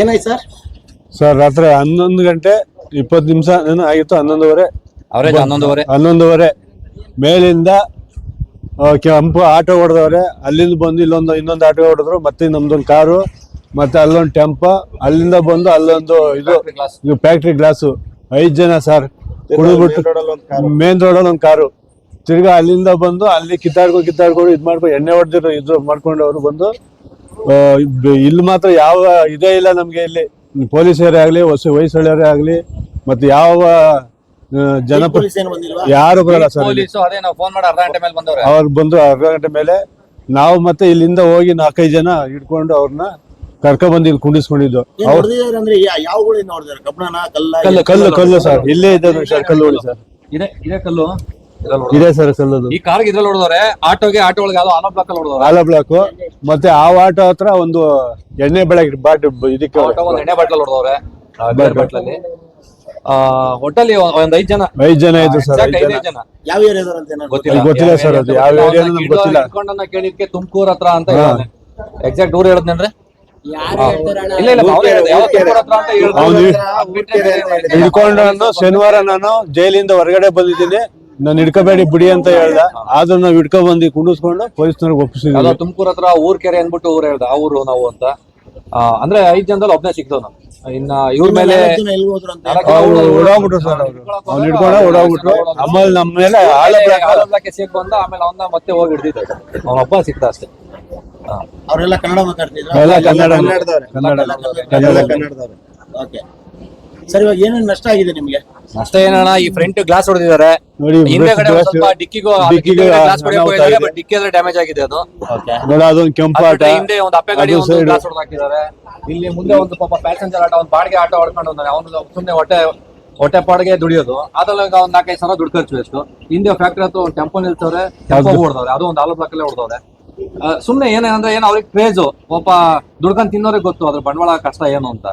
ಏನಾಯ್ತು sir? Sir ರಾತ್ರಿ ಹನ್ನೊಂದು ಗಂಟೆ ಇಪ್ಪತ್ತು ನಿಮಿಷ ಏನೋ ಆಗಿತ್ತು? ಹನ್ನೊಂದುವರೆ. ಅವರೇಜ್ ಹನ್ನೊಂದುವರೆ. ಹನ್ನೊಂದುವರೆ. ಮೇಲಿಂದ ಆ, ಕೆಂಪು ಆಟೋ ಹೊಡೆದವ್ರೆ. ಅಲ್ಲಿಂದ ಬಂದು ಇಲ್ಲೊಂದು ಇನ್ನೊಂದು ಆಟೋ ಹೊಡೆದ್ರು. ಮತ್ತೆ ನಮ್ದೊಂದು ಕಾರು ಮತ್ತೆ ಅಲ್ಲೊಂದು ಟೆಂಪ ಅಲ್ಲಿಂದ ಬಂದು ಅಲ್ಲೊಂದು ಇದು ಇದು ಫ್ಯಾಕ್ಟ್ರಿ ಗ್ಲಾಸು ಐದು ಜನ ಸರ್. ಕುಡಿದ್ಬಿಟ್ಟು ಮೇನ್ ರೋಡಲ್ಲಿ ಒಂದು ಕಾರು. ತಿರ್ಗಾ ಅಲ್ಲಿಂದ ಬಂದು ಅಲ್ಲಿ ಕಿತ್ತಾಡ್ಕೊ ಕಿತ್ತಾಡ್ಕೊಂಡು ಇದು ಮಾಡ್ಕೊಂಡು ಎಣ್ಣೆ ಹೊಡೆದಿರೋ ಇದು ಮಾಡ್ಕೊಂಡು ಅವರು ಬಂದು ಇಲ್ಲಿ ಮಾತ್ರ ಯಾವ ಇದೇ ಇಲ್ಲ ನಮ್ಗೆ ಇಲ್ಲಿ. ಪೊಲೀಸರೇ ಆಗ್ಲಿ ಹೊಸ ವಯಸ್ಸಳ್ಳರೇ ಆಗ್ಲಿ ಮತ್ತೆ ಯಾವ ಜನ ಜನಪ ಪೊಲೀಸ್ ಏನು ಬಂದಿಲ್ವಾ? ಯಾರು ಬರಲ್ಲ ಸರ್ ಇಲ್ಲಿ. ಪೊಲೀಸು ಫೋನ್ ಮಾಡಿ ಅರ್ಧ ಮೇಲೆ ಬಂದವ್ರೆ. ಅವ್ರು ಬಂದು ಅರ್ಧ ಗಂಟೆ ಮೇಲೆ ನಾವು ಮತ್ತೆ ಇಲ್ಲಿಂದ ಹೋಗಿ ನಾಲ್ಕೈದು ಜನ ಹಿಡ್ಕೊಂಡು ಅವ್ರನ್ನ ಕರ್ಕೊಂಡ್ಬಂದು ಇಲ್ಲಿ ಕುಂಡಿಸ್ಕೊಂಡಿದ್ದು. ಕಲ್ಲ ಕಲ್ಲು ಕಲ್ಲು ಸರ್. ಇಲ್ಲೇ ಇದೆ ಸರ್ ಕಲ್ಲು ಸರ್. ಇದೆ ಇದೆ ಕಲ್ಲು. ಇದೆ ಸರ್ ಸಲ್ಲದು ಈ ಕಾರ್ ಇದ್ರಲ್ಲಿ ಹೊಡೆದವ್ರೆ ಆಟೋಗೆ ಆಟೋ ಒಳಗೆ ಯಾವ್ದೋ ಆನೋ ಬ್ಲಾಕ್ ಅಲ್ಲಿ ಹೊಡೆದವ್ರೆ ಆಲ ಬ್ಲಾಕ್ ಮತ್ತೆ ಆ ಆಟೋ ಹತ್ರ ಒಂದು ಎಣ್ಣೆ ಬೆಳಗ್ಗೆ ಬಾಟ್ ಇದಕ್ಕೆ ಆಟೋ ಒಂದು ಎಣ್ಣೆ ಬಾಟ್ಲಲ್ಲಿ ಹೊಡೆದವ್ರೆ. ಬೇರೆ ಬಾಟ್ಲಲ್ಲಿ. ಒಟ್ಟಲ್ಲಿ ಒಂದ್ ಐದ್ ಜನ. ಐದು ಜನ ಇದ್ರು ಸರ್ Exact ಐದು ಐದೇ ಜನ. ಯಾವ ಏರಿಯಾದವ್ರು ಅಂತ ಏನಾದ್ರು ಗೊತ್ತಿಲ್ಲ. ಗೊತ್ತಿಲ್ಲ sir ಅದು. ಯಾವ area ಅನ್ನೋದು ನಮ್ಗೆ ಗೊತ್ತಿಲ್ಲ. ಇಟ್ಕೊಂಡನ್ನ ಕೇಳಿದ್ಕೆ ತುಮಕೂರ್ ಹತ್ರ ಅಂತ ಎಕ್ಸಾಕ್ಟ್ ಊರ್ ಹೇಳದ್ನೇನ್ರಿ ಇಲ್ಲ ಇಲ್ಲ ಹೇಳ್ದೆ, ಯಾವ ತುಮಕೂರ್ ಹತ್ರ ಅಂತ ಹೇಳ್ದೆ. ಅವ್ನು ಶನಿವಾರ ನಾನು ಜೈಲಿಂದ ಹೊರಗಡೆ ಬಂದಿದ್ದೀನಿ. ನಾನು ಹಿಡ್ಕೋಬೇಡಿ ಬಿಡಿ ಅಂತ ಹೇಳ್ದ. ಆದ್ರೂ ನಾವು ಹಿಡ್ಕೊಂಡ್ ಬಂದು ಕುಂಡಿಸ್ಕೊಂಡು ಪೊಲೀಸ್ನವ್ರಿಗೆ ಒಪ್ಪಿಸಿದ್ವಿ. ತುಮಕೂರ್ ಹತ್ರ ಊರ್ ಕೆರೆ ಅನ್ಬಿಟ್ಟು ಊರ್ ಹೇಳ್ದ. ಆ ಊರು ನಾವು ಅಂತ. ಆ, ಅಂದ್ರೆ ಐದ್ ಜನದಲ್ಲಿ ಒಬ್ಬನೇ ಸಿಕ್ತವ್ ನಾವು ಇನ್ನ ಇವ್ರ ಮೇಲೆ ಅವ್ರು ಜನ ಸರ್ ಅವ್ರು. ಅವ್ನು ಹಿಡ್ಕೊಂಡ ಓಡಾಗ್ಬಿಟ್ರು. ಆಮೇಲೆ ನಮ್ಮ ಮೇಲೆ ಆಳ ಬ್ಲಾಕ್ ಆಲಬ್ಲಾಕೆ ಸಿಕ್ ಬಂದ ಆಮೇಲೆ ಅವನ್ನ ಮತ್ತೆ ಹೋಗಿ ಹಿಡ್ದಿದ್ದ ಅವನ ಒಬ್ಬ ಸಿಕ್ತ ಅಷ್ಟೇ. ಅವರೆಲ್ಲ ಕನ್ನಡ ಮಾತಾಡ್ತಿದ್ರು? ಎಲ್ಲ ಕನ್ನಡ ಕನ್ನಡದವ್ರೆ. ಕನ್ನಡ ಕನ್ನಡದವ್ರೆ. ಓಕೆ. ಸರ್ ಇವಾಗ ಏನೇನು ನಷ್ಟ ಆಗಿದೆ ನಿಮ್ಗೆ? ನಷ್ಟ ಏನಣ್ಣ ಈ ಫ್ರಂಟ್ ಗ್ಲಾಸ್ ಹೊಡೆದಿದ್ದಾರೆ. ನೋಡಿ ಹಿಂದೆಗಡೆ ಒಂದ್ ಸ್ವಲ್ಪ ಡಿಕ್ಕಿಗೂ ಡಿಕ್ಕಿಗೆ ಗ್ಲಾಸ್ ಅನಾಹುತ ಹೊಡೆಯೋಕೆ ಆಗಿದೆ. ಡಿಕ್ಕಿ ಆದ್ರೆ ಡ್ಯಾಮೇಜ್ ಆಗಿದೆ ಅದು. ಓಕೆ ನೋಡ ಅದೊಂದು ಕೆಂಪಾಟ ಅದ್ರ ಹಿಂದೆ ಒಂದು ಅಪ್ಪೆ ಗಾಡಿ ಒಂದು ಗ್ಲಾಸ್ ಹೊಡೆದು ಹಾಕಿದ್ದಾರೆ ಇಲ್ಲಿ ಮುಂದೆ ಒಂದು ಪಾಪ ಪ್ಯಾಸೆಂಜರ್ ಆಟೋ ಒಂದು ಬಾಡಿಗೆ ಆಟೋ ಹೊಡ್ಕೊಂಡು ಅವನು ಸುಮ್ಮನೆ ಹೊಟ್ಟೆ ಹೊಟ್ಟೆ ಪಾಡಿಗೆ ದುಡಿಯೋದು. ಅದ್ರಲ್ಲಿ ಈಗ ಒಂದ್ ನಾಲ್ಕೈದು ಸಾವಿರ ದುಡ್ಡು ಖರ್ಚು ಎಷ್ಟು. ಹಿಂದೆ ಫ್ಯಾಕ್ಟ್ರಿ ಹತ್ತು ಒಂದು ಟೆಂಪೋ ನಿಲ್ತವ್ರೆ ಟೆಂಪೋ ಹೊಡೆದವ್ರೆ ಅದು ಒಂದು ಆಲೋ ಬ್ಲಾಕ್ ಅಲ್ಲೇ ಹೊಡೆದವ್ರೆ ಸುಮ್ನೆ ಏನೇನಂದ್ರೆ ಏನು ಅವ್ರಿಗೆ ಕ್ರೇಜು ಒಬ್ಬ ದುಡ್ಕೊಂಡ್ ತಿನ್ನೋರಿಗೆ ಗೊತ್ತು ಅದ್ರ ಬಂಡವಾಳ ಕಷ್ಟ ಏನು ಅಂತ.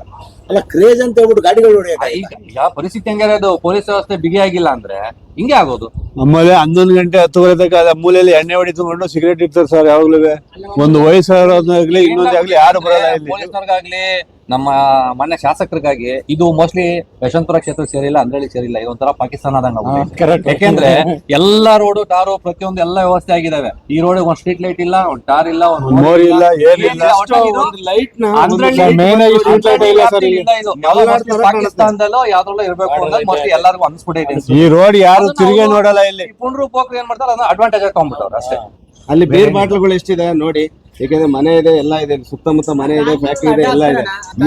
ಅಲ್ಲ ಕ್ರೇಜ್ ಅಂತ ಹೇಳ್ಬಿಟ್ಟು ಗಾಡಿಗಳು ಹೊಡೆಯಕ್ಕೆ ಈಗ ಯಾವ ಪರಿಸ್ಥಿತಿ ಅದು? ಪೊಲೀಸ್ ವ್ಯವಸ್ಥೆ ಬಿಗಿ ಆಗಿಲ್ಲ ಅಂದ್ರೆ ಹಿಂಗೆ ಆಗೋದು? ನಮ್ಮಲ್ಲಿ ಹನ್ನೊಂದು ಗಂಟೆ ಹತ್ತುವರೆ ತನಕ ಅದ ಮೂಲೆಯಲ್ಲಿ ಎಣ್ಣೆ ಹೊಡಿತುಕೊಂಡು ಸಿಗರೇಟ್ ಇರ್ತಾರೆ ಸರ್ ಯಾವಾಗ್ಲೂ. ಒಂದು ವಯಸ್ಸಾಗ್ಲಿ ಇನ್ನೊಂದು ಆಗ್ಲಿ ಯಾರು ಬರಲ್ಲ ಇಲ್ಲಿ. ಪೊಲೀಸ್ನವ್ರಿಗಾಗ್ಲಿ ನಮ್ಮ ಮನೆ ಶಾಸಕರಿಗಾಗಿ ಇದು ಮೋಸ್ಟ್ಲಿ ಯಶವಂತಪುರ ಕ್ಷೇತ್ರ ಸೇರಿಲ್ಲ ಅಂದ್ರಳ್ಳಿ ಸೇರಿಲ್ಲ. ಇದೊಂಥರ ಪಾಕಿಸ್ತಾನ ಆದಂಗ ಯಾಕೆಂದ್ರೆ ಎಲ್ಲಾ ರೋಡ್ ಟಾರು ಪ್ರತಿಯೊಂದು ಎಲ್ಲಾ ವ್ಯವಸ್ಥೆ ಆಗಿದಾವೆ ಈ ರೋಡ್ ಒಂದ್ ಸ್ಟ್ರೀಟ್ ಲೈಟ್ ಇಲ್ಲ ಒಂದ್ ಟಾರ್ ಇಲ್ಲ ಒಂದ್ ಮೋರ್ ಮೋರಿ ಇಲ್ಲ. ಏನಿಲ್ಲ ಯಾವ್ದೋ mostly ಪಾಕಿಸ್ತಾನದಲ್ಲೋ ಯಾವ್ದ್ರಲ್ಲೋ ಇರ್ಬೇಕು ಅಂತ ಎಲ್ಲರಿಗೂ ಅನ್ಸ್ಬಿಟ್ಟಿದೆ ಈ ರೋಡ್ ಯಾರು ತಿರುಗೇ ನೋಡಲ್ಲ ಇಲ್ಲಿ. ಈ ಪುಂಡ್ರು ಪೋಕ್ರು ಏನ್ ಮಾಡ್ತಾರೆ ಅದನ್ನ ಅಡ್ವಾಂಟೇಜ್ ಹಾಕೊಂಡ್ಬಿಟ್ಟವ್ರು ಅಷ್ಟೇ. ಅಲ್ಲಿ ಬೇರ್ ಬಾಟ್ಲುಗಳು ಎಷ್ಟಿದೆ ನೋಡಿ ಯಾಕಂದ್ರೆ ಮನೆ ಇದೆ ಎಲ್ಲ ಇದೆ ಸುತ್ತಮುತ್ತ ಮನೆ ಇದೆ ಫ್ಯಾಕ್ಟ್ರಿ ಇದೆ ಎಲ್ಲ ಇದೆ.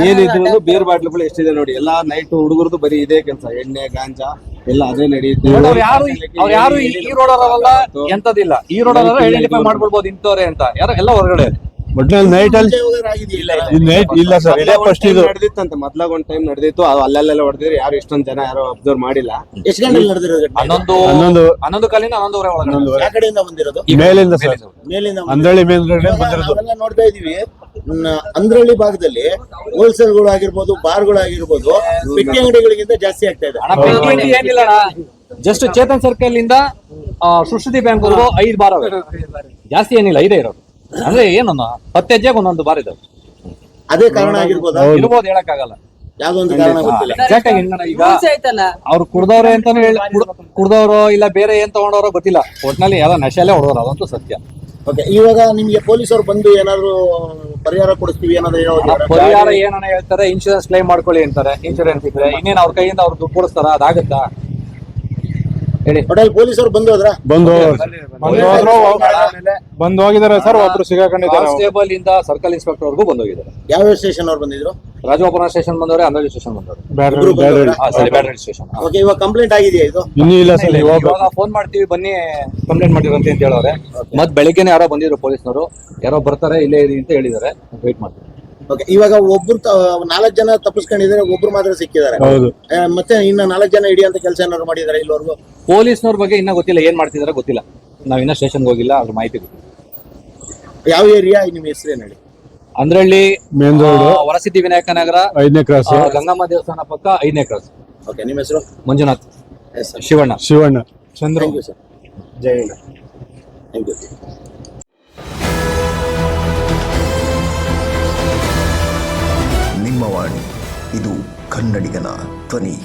ಏನಿದ್ರು ಬೇರ್ ಬಾಟ್ಲುಗಳು ಎಷ್ಟಿದೆ ನೋಡಿ ಎಲ್ಲಾ ನೈಟ್ ಹುಡುಗರದು ಬರೀ ಇದೇ ಕೆಲಸ ಎಣ್ಣೆ ಗಾಂಜಾ ಎಲ್ಲ ಅದೇ ನಡೆಯುತ್ತೆ. ಅವ್ರು ಯಾರು ಅವ್ರು ಯಾರು ಈ- ರೋಡ್ ಎಂತದಿಲ್ಲ ಈ ರೋಡ್ ಅವರ ಐಡೆಂಟಿಫೈ ಮಾಡ್ಬಿಡ್ಬೋದು ಇಂಥವ್ರೆ ಅಂತ. ಯಾರು ಎಲ್ಲ ಹೊರಗಡೆ. ಒಟ್ನಲ್ಲಿ ನೈಟ್ ಅಲ್ಲಿ ನೈಟ್ ಇಲ್ಲ ಸರ್ ಇದೇ ಫಸ್ಟ್ ಇದು ನಡೆದಿತ್ತಂತೆ ಮೊದ್ಲಾಗ ಒಂದ್ ಟೈಮ್ ನಡೆದಿತ್ತು. ಅದು ಅಲ್ಲೆಲ್ಲ ಹೊಡೆದಿದ್ರು ಯಾರು ಇಷ್ಟೊಂದ್ ಜನ ಯಾರು ಅಬ್ಸರ್ವ್ ಮಾಡಿಲ್ಲ. ಎಷ್ಟು ಗಂಟೆ ನಡೆದಿರೋದು? ಹನ್ನೊಂದು ಹನ್ನೊಂದು ಹನ್ನೊಂದು ಕಾಲಿಂದ ಹನ್ನೊಂದುವರೆ ಒಳಗಡೆ. ಯಾವ ಕಡೆಯಿಂದ ಬಂದಿರೋದು? ಮೇಲಿಂದ ಸರ್ ಮೇಲಿಂದ. ಅಂದ್ರಳ್ಳಿ ಮೇಲ್ಗಡೆ ಬಂದಿರೋದು. ನಾವೆಲ್ಲ ನೋಡ್ತಾ ಇದೀವಿ ಅಂದ್ರಳ್ಳಿ ಭಾಗದಲ್ಲಿ ಹೋಲ್ಸೇಲ್ಗಳು ಆಗಿರ್ಬೋದು ಬಾರ್ಗಳು ಆಗಿರ್ಬೋದು ಪೆಟ್ಟಿ ಅಂಗಡಿಗಳಿಗಿಂತ ಜಾಸ್ತಿ ಆಗ್ತಾ ಇದೆ. ಏನಿಲ್ಲ ಜಸ್ಟ್ ಚೇತನ್ ಸರ್ಕಲ್ ಇಂದ ಆ, ಸುಶ್ರುತಿ ಬ್ಯಾಂಕ್ ಐದು ಬಾರ್ ಜಾಸ್ತಿ ಏನಿಲ್ಲ ಐದೇ ಇರೋದು. ಅಂದ್ರೆ ಏನನ್ನ? ಹತ್ತು ಹೆಜ್ಜೆಗೆ ಒಂದೊಂದು ಬಾರಿ ಇದಾವೆ. ಅದೇ ಕಾರಣ ಆಗಿರ್ಬೋದು? ಇರ್ಬೋದು ಹೇಳಕ್ಕಾಗಲ್ಲ. ಆಗಲ್ಲ ಒಂದು ಕಾರಣ ಗೊತ್ತಿಲ್ಲ. ಎಕ್ಸಾಕ್ಟ್ ಆಗಿ ಹೆಂಗಣ್ಣ ಈಗ ಅವ್ರು ಕುಡ್ದವ್ರೆ ಅಂತಾನೆ ಹೇಳಿ ಕುಡ್ದವ್ರು ಇಲ್ಲ ಬೇರೆ ಏನ್ ತಗೊಂಡವ್ರೋ ಗೊತ್ತಿಲ್ಲ. ಒಟ್ನಲ್ಲಿ ಯಾವ್ದೋ ನಶಾಲೆ ಹೊಡೋರು ಅದಂತೂ ಸತ್ಯ. ಓಕೆ ಇವಾಗ ನಿಮ್ಗೆ ಪೊಲೀಸರು ಬಂದು ಏನಾದ್ರು ಪರಿಹಾರ ಕೊಡಿಸ್ತೀವಿ ಏನಾದ್ರು ಹೇಳೋದು ಪರಿಹಾರ ಏನನ್ನ ಹೇಳ್ತಾರೆ ಇನ್ಶೂರೆನ್ಸ್ ಕ್ಲೈಮ್ ಮಾಡ್ಕೊಳ್ಳಿ ಅಂತಾರೆ ಇನ್ಶೂರೆನ್ಸ್ ಇದ್ರೆ ಇನ್ನೇನ್ ಅವ್ರ ಕೈಯಿಂದ ಅವ್ರು ದುಡ್ಡು ಕೊಡಿಸ್ತಾರ ಅದಾಗತ್ತಾ? ಹೇಳಿ. ಹೋಟೆಲ್ ಪೊಲೀಸರು ಬಂದು ಹೋದ್ರ? ಬಂದು ಬಂದ್ ಹೋಗಿದಾರೆ ಸರ್ ಒಬ್ರು ಸಿಗಾಕೊಂಡಿದ್ದಾರೆ ಕಾನ್ಸ್ಟೇಬಲ್ ಇಂದ ಸರ್ಕಲ್ ಇನ್ಸ್ಪೆಕ್ಟರ್ ವರ್ಗೂ ಬಂದೋಗಿದ್ದಾರೆ ಯಾವ ಸ್ಟೇಷನ್ ಅವ್ರು ಬಂದಿದ್ರು? ರಾಜಗೋಪುರ ಸ್ಟೇಷನ್ ಬಂದವ್ರೆ ಅಂದಾಜು ಸ್ಟೇಷನ್ ಬಂದವ್ರೆ. ಇಬ್ರು ಬಂದವ್ರಾ? ಹಾ ಸರಿ ಬ್ಯಾಟ್ರಿ ಸ್ಟೇಷನ್. ಓಕೆ ಇವಾಗ ಕಂಪ್ಲೇಂಟ್ ಆಗಿದೆಯಾ ಇದು? ಇನ್ನೂ ಇಲ್ಲ ಸರ್ ಇವಾಗ ಇವಾಗ ಫೋನ್ ಮಾಡ್ತೀವಿ ಬನ್ನಿ ಕಂಪ್ಲೇಂಟ್ ಮಾಡಿರಂತೆ ಅಂತ ಹೇಳವ್ರೆ. ಮತ್ ಬೆಳಿಗ್ಗೆನೆ ಯಾರೋ ಬಂದಿದ್ರು ಪೊಲೀಸ್ನವರು. ಯಾರೋ ಬರ್ತಾರೆ ಇಲ್ಲೇ ಇದೆ ಅಂತ ಹೇಳಿದ್ದಾರೆ. ವೇಟ್ ಮಾಡ್ತೀವಿ. ಓಕೆ ಇವಾಗ ಒಬ್ರು ನಾಲ್ಕು ಜನ ತಪ್ಪಿಸ್ಕೊಂಡಿದ್ದಾರೆ ಒಬ್ರು ಮಾತ್ರ ಸಿಕ್ಕಿದ್ದಾರೆ. ಹೌದು. ಆ, ಮತ್ತೆ ಇನ್ನ ನಾಲ್ಕು ಜನ ಇಡಿಯಂತ ಕೆಲಸ ಏನಾದ್ರು ಮಾಡಿದ್ದಾರೆ ಇಲ್ಲಿವರೆಗೂ? ಪೊಲೀಸ್ನವ್ರ ಬಗ್ಗೆ ಇನ್ನೂ ಗೊತ್ತಿಲ್ಲ ಏನ್ ಮಾಡ್ತಿದಾರೆ ಗೊತ್ತಿಲ್ಲ. ನಾವ್ ಇನ್ನ ಸ್ಟೇಷನ್ಗೆ ಹೋಗಿಲ್ಲ ಅದ್ರ ಮಾಹಿತಿ ಗೊತ್ತಿಲ್ಲ. ಯಾವ ಏರಿಯಾ ನಿಮ್ಮ ಹೆಸರು ಏನು ಹೇಳಿ? ಅಂದ್ರಳ್ಳಿ ಮೇನ್ ರೋಡ್ ವರಸಿದ್ಧಿ ವರಸಿದ್ದಿ ವಿನಾಯಕ ನಗರ ಐದನೇ ಕ್ರಾಸ್ ಆ, ಗಂಗಮ್ಮ ದೇವಸ್ಥಾನ ಪಕ್ಕ ಐದನೇ ಕ್ರಾಸ್ ಓಕೆ ನಿಮ್ಮ ಹೆಸರು? Manjunath. Yes sir Shivanna. Shivanna. Thank you sir Jai Hind. Thank you ನಿಮ್ಮ ವಾಣಿ ಇದು ಕನ್ನಡಿಗನ ಧ್ವನಿ.